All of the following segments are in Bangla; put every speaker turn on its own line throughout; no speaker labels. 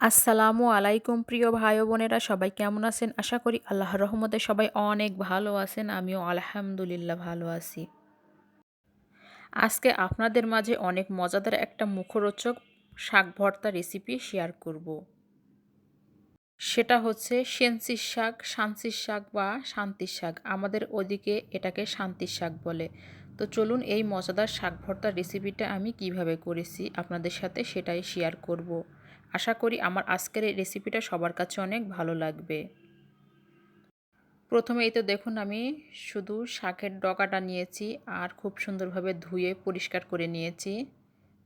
আসসালামু আলাইকুম, প্রিয় ভাই বোনেরা, সবাই কেমন আছেন? আশা করি আল্লাহর রহমতে সবাই অনেক ভালো আছেন, আমিও আলহামদুলিল্লাহ ভালো আছি। আজকে আপনাদের মাঝে অনেক মজাদার একটা মুখরোচক শাক ভর্তা রেসিপি শেয়ার করব। সেটা হচ্ছে সেন্সির শাক শান্তির শাক বা শান্তির শাক। আমাদের ওদিকে এটাকে শান্তির শাক বলে। তো চলুন এই মজাদার শাক ভর্তার রেসিপিটা আমি কীভাবে করেছি আপনাদের সাথে সেটাই শেয়ার করব। আশা করি আমার আজকের এই রেসিপিটা সবার কাছে অনেক ভালো লাগবে। প্রথমে এই তো দেখুন আমি শুধু শাকের ডগাটা নিয়েছি আর খুব সুন্দরভাবে ধুয়ে পরিষ্কার করে নিয়েছি।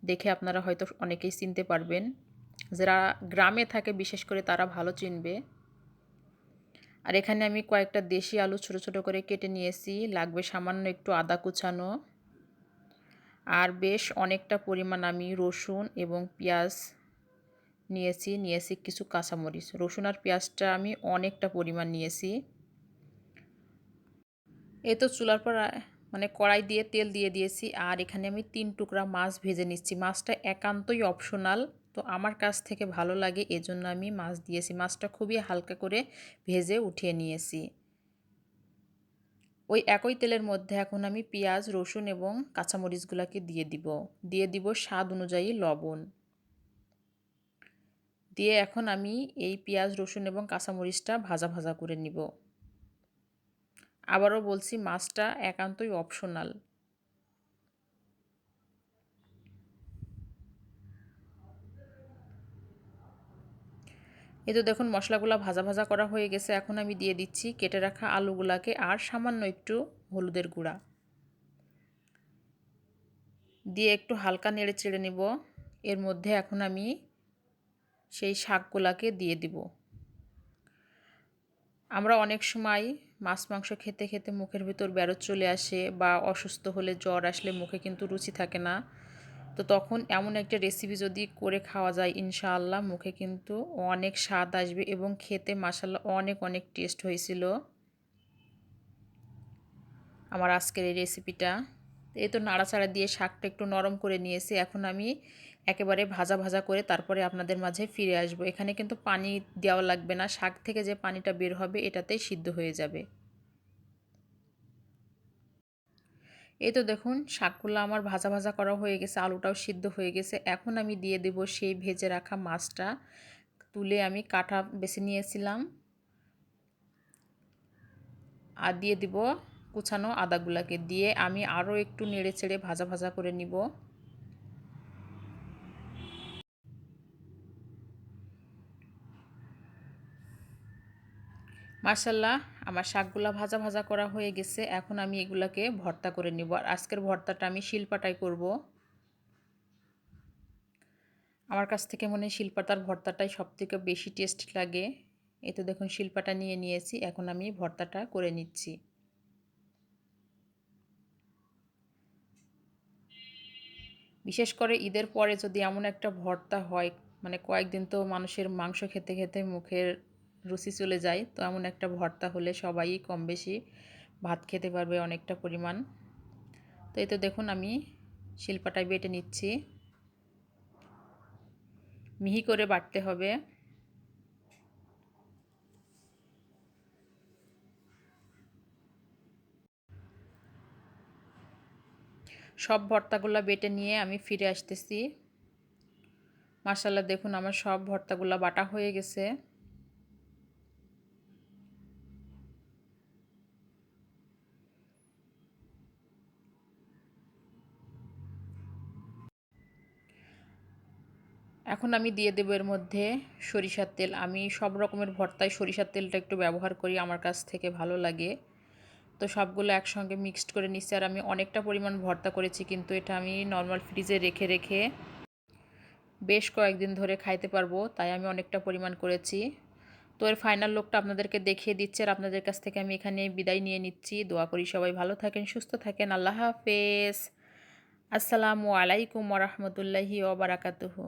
দেখে আপনারা হয়তো অনেকেই চিনতে পারবেন। যারা গ্রামে থাকে, বিশেষ করে তারা ভালো চিনবে। আর এখানে আমি কয়েকটা দেশি আলু ছোট ছোট করে কেটে নিয়েছি, লাগবে সামান্য একটু আদা কুচানো। আর বেশ অনেকটা পরিমাণ আমি রসুন এবং পেঁয়াজ নিয়েছি নিয়েছি কিছু কাঁচামরিচ। রসুন আর পেঁয়াজটা আমি অনেকটা পরিমাণ নিয়েছি। এ তো চুলার পর মানে কড়াই দিয়ে তেল দিয়ে দিয়েছি আর এখানে আমি তিন টুকরা মাছ ভেজে নিচ্ছি। মাছটা একান্তই অপশনাল তো আমার কাছ থেকে ভালো লাগে এজন্য আমি মাছ দিয়েছি। মাছটা খুবই হালকা করে ভেজে উঠিয়ে নিয়েছি। ওই একই তেলের মধ্যে এখন আমি পেঁয়াজ, রসুন এবং কাঁচামরিচগুলোকে দিয়ে দিব। দিয়ে দিব স্বাদ অনুযায়ী লবণ। দিয়ে এখন আমি এই পেঁয়াজ, রসুন এবং কাঁচামরিচটা ভাজা ভাজা করে নিব। আবারও বলছি, মাছটা একান্তই অপশনাল এই তো দেখুন, মশলাগুলো ভাজা ভাজা করা হয়ে গেছে। এখন আমি দিয়ে দিচ্ছি কেটে রাখা আলুগুলাকে আর সামান্য একটু হলুদের গুঁড়া। দিয়ে একটু হালকা নেড়ে চেড়ে নেব। এর মধ্যে এখন আমি সেই শাকগুলাকে দিয়ে দিব। আমরা অনেক সময় মাছ, মাংস খেতে খেতে মুখের ভিতর বেরো চলে আসে বা অসুস্থ হলে জ্বর আসলে মুখে কিন্তু রুচি থাকে না। তো তখন এমন একটা রেসিপি যদি করে খাওয়া যায়, ইনশাআল্লাহ মুখে কিন্তু অনেক স্বাদ আসবে এবং খেতে মাসাল্লাহ অনেক অনেক টেস্ট হয়েছিল। আমার আজকের এই রেসিপিটা এই তো নাড়াচাড়া দিয়ে শাকটা একটু নরম করে নিয়েছি। এখন আমি একেবারে ভাজা ভাজা করে তারপরে আপনাদের মাঝে ফিরে আসব। এখানে কিন্তু পানি দেওয়া লাগবে না। শাক থেকে যে পানিটা বের হবে এটাতেই সিদ্ধ হয়ে যাবে। এই তো দেখুন, শাকগুলো আমার ভাজা ভাজা করা হয়ে গেছে, আলুটাও সিদ্ধ হয়ে গেছে। এখন আমি দিয়ে দেব সেই ভেজে রাখা মাছটা। তুলে আমি কাটা বেছে নিয়েছিলাম। আর দিয়ে দিব কুচানো আদাগুলাকে। দিয়ে আমি আরও একটু নেড়ে চেড়ে ভাজা ভাজা করে নিব। মার্শাল্লাহ আমার শাকগুলা ভাজা ভাজা করা হয়ে গেছে। এখন আমি এগুলাকে ভর্তা করে নিব। আর আজকের ভর্তাটা আমি শিলপাটাই করব। আমার কাছ থেকে মনে হয় শিলপাতার ভর্তাটাই সবথেকে বেশি টেস্ট লাগে। এই তো দেখুন, শিলপাটা নিয়ে নিয়েছি। এখন আমি ভর্তাটা করে নিচ্ছি। বিশেষ করে ঈদের পরে যদি এমন একটা ভর্তা হয় মানে কয়েকদিন তো মানুষের মাংস খেতে খেতে মুখের রুচি চলে যায়, তো এমন একটা ভর্তা হলে সবাই কম বেশি ভাত খেতে পারবে অনেকটা পরিমাণ। তো এই তো দেখুন আমি শিল্পাটায় বেটে নিচ্ছি। মিহি করে বাটতে হবে। সব ভর্তাগুলো বেটে নিয়ে আমি ফিরে আসতেছি। মার্শাল্লাহ দেখুন আমার সব ভর্তাগুলো বাটা হয়ে গেছে। এখন আমি দিয়ে দেবো এর মধ্যে সরিষার তেল। আমি সব রকমের ভর্তায় সরিষার তেলটা একটু ব্যবহার করি, আমার কাছ থেকে ভালো লাগে। তো সবগুলো একসঙ্গে মিক্সড করে নিচ্ছি। আর আমি অনেকটা পরিমাণ ভর্তা করেছি, কিন্তু এটা আমি নর্মাল ফ্রিজে রেখে রেখে বেশ কয়েকদিন ধরে খাইতে পারব, তাই আমি অনেকটা পরিমাণ করেছি। তো এর ফাইনাল লোকটা আপনাদেরকে দেখিয়ে দিচ্ছে, আর আপনাদের কাছ থেকে আমি এখানে বিদায় নিয়ে নিচ্ছি। দোয়া করি সবাই ভালো থাকেন, সুস্থ থাকেন। আল্লাহ হাফেজ। আসসালামু আলাইকুম ওরহমতুল্লাহি ওবরাকাতুহু